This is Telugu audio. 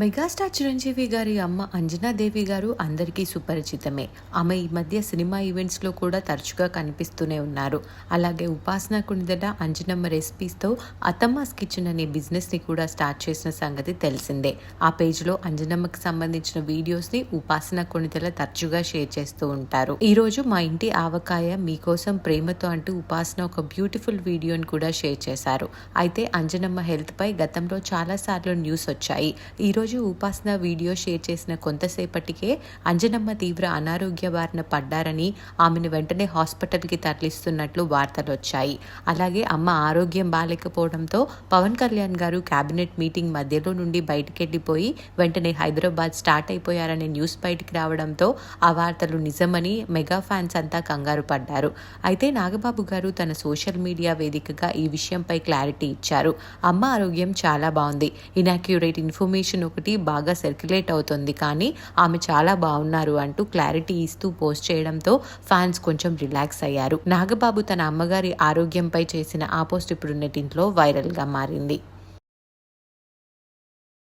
మెగాస్టార్ చిరంజీవి గారి అమ్మ అంజనాదేవి గారు అందరికీ సుపరిచితమే. ఆమె ఈ మధ్య సినిమా ఈవెంట్స్లో కూడా తరచుగా కనిపిస్తూనే ఉన్నారు. అలాగే ఉపాసన కునిదల అంజనమ్మ రెసిపీస్తో అతమ్మాస్ కిచెన్ అనే బిజినెస్ని కూడా స్టార్ట్ చేసిన సంగతి తెలిసిందే. ఆ పేజ్లో అంజనమ్మకి సంబంధించిన వీడియోస్ని ఉపాసన కుణితల తరచుగా షేర్ చేస్తూ ఉంటారు. ఈరోజు మా ఇంటి ఆవకాయ మీకోసం ప్రేమతో అంటూ ఉపాసన ఒక బ్యూటిఫుల్ వీడియోని కూడా షేర్ చేశారు. అయితే అంజనమ్మ హెల్త్పై గతంలో చాలా సార్లు న్యూస్ వచ్చాయి. ఈ ఈరోజు ఉపాసన వీడియో షేర్ చేసిన కొంతసేపటికే అంజనమ్మ తీవ్ర అనారోగ్య బారిన పడ్డారని ఆమెను వెంటనే హాస్పిటల్కి తరలిస్తున్నట్లు వార్తలు వచ్చాయి. అలాగే అమ్మ ఆరోగ్యం బాగాలేకపోవడంతో పవన్ కళ్యాణ్ గారు కేబినెట్ మీటింగ్ మధ్యలో నుండి బయటకెళ్ళిపోయి వెంటనే హైదరాబాద్ స్టార్ట్ అయిపోయారనే న్యూస్ బయటికి రావడంతో ఆ వార్తలు నిజమని మెగా ఫ్యాన్స్ అంతా కంగారు పడ్డారు. అయితే నాగబాబు గారు తన సోషల్ మీడియా వేదికగా ఈ విషయంపై క్లారిటీ ఇచ్చారు. అమ్మ ఆరోగ్యం చాలా బాగుంది. ఇనాక్యురేట్ ఇన్ఫర్మేషన్ ఒకటి బాగా సర్క్యులేట్ అవుతుంది. కానీ ఆమె చాలా బాగున్నారు అంటూ క్లారిటీ ఇస్తూ పోస్ట్ చేయడంతో ఫ్యాన్స్ కొంచెం రిలాక్స్ అయ్యారు. నాగబాబు తన అమ్మగారి ఆరోగ్యంపై చేసిన ఆ పోస్ట్ ఇప్పుడు నెటింట్లో వైరల్గా మారింది.